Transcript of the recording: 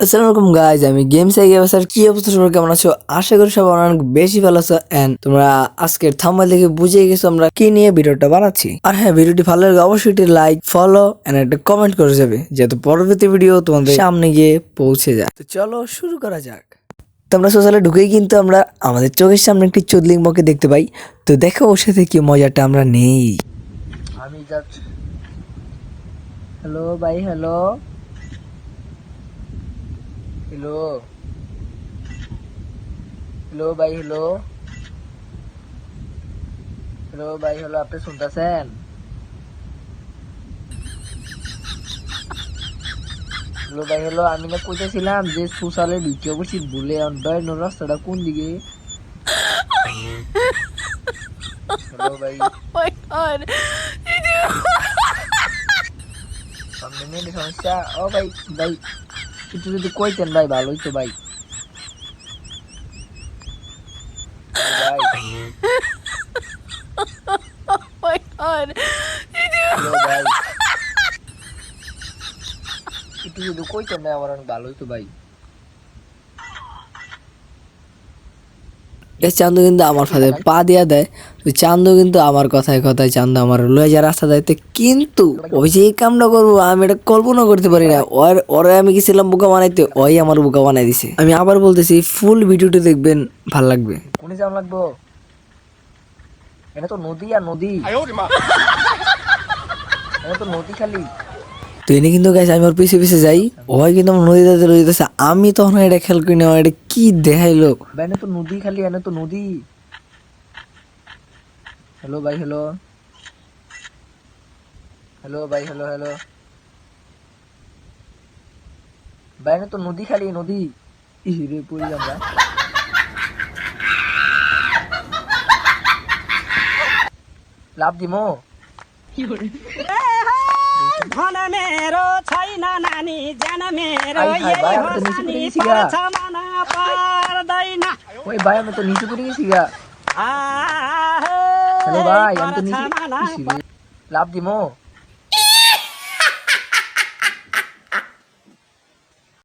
আসসালামু আলাইকুম গাইজ আমি গেমস আই গেমসার কি অবস্থা? সবার কেমন আছো? আশা করি সবাই অনেক বেশি ভালো আছো এন্ড তোমরা আজকের থাম্বাইল দেখে বুঝে গেছো আমরা কি নিয়ে ভিডিওটা বানাচ্ছি। আর হ্যাঁ ভিডিওটি ভালো লাগে অবশ্যই একটি লাইক ফলো এন্ড একটা কমেন্ট করে যাবে যেহেতু পরবর্তী ভিডিও তোমাদের সামনে গিয়ে পৌঁছে যায়। তো চলো শুরু করা যাক। তো আমরা সোশ্যালে ঢুকেই কিন্তু আমরা আমাদের চোখের সামনে একটি চুদলিং বকে দেখতে পাই। তো দেখো ওর সাথে কি মজাটা আমরা নেই। আমি জাস্ট হ্যালো ভাই হ্যালো হ্যালো হ্যালো ভাই হ্যালো হ্যালো ভাই হ্যালো আপনি শুনতেছেন হ্যালো ভাই হ্যালো আমি না কইতেছিলাম যে সুশালে ঢুকে বসি ভুলে নো রাস্তাটা কোন দিকে হ্যালো ভাই সামনে সমস্যা ও ভাই ভাই কিছু যদি কইতেন ভাই ভালোই তো ভাই। একটু যদি কইতেন ভাই, আমার অনেক ভালোই তো ভাই। চান্দু কিন্তু আমার সাথে পা দিয়া দেয়। তো চান্দু কিন্তু আমার কথায় কথায় চান্দু আমার লয়ে যা রাস্তা দেয় তো কিন্তু ওই যে এই কামটা করব আমি এটা কল্পনা করতে পারি না। ওর ওরে আমি গেছিলাম বোকা বানাইতে ওই আমার বোকা বানাই দিছে। আমি আবার বলতেছি ফুল ভিডিওটি দেখবেন ভালো লাগবে। কোনে যাম লাগবো? এটা তো নদী আর নদী। এটা তো নদী খালি। ট্রেনে কিন্তু গাইছে আমি ওর পিছিয়ে পিছিয়ে যাই। আচ্ছা। ওই কিন্তু নদী দাদা রয়ে যাচ্ছে আমি তখন এটা খেয়াল করি না এটা কি দেখাইলো? এনে তো নদী খালি এনে তো নদী। হ্যালো ভাই হ্যালো হ্যালো ভাই হ্যালো হ্যালো বাইরে তো নদী খালি নদী। হিরে পড়ি আমরা লাভ দিমো? কি করে জনানি জনমে ওই ভাই আমি তো নিচে পড়ে গেছি গা হ্যালো ভাই আমি তো নিচে লাভ দিমো?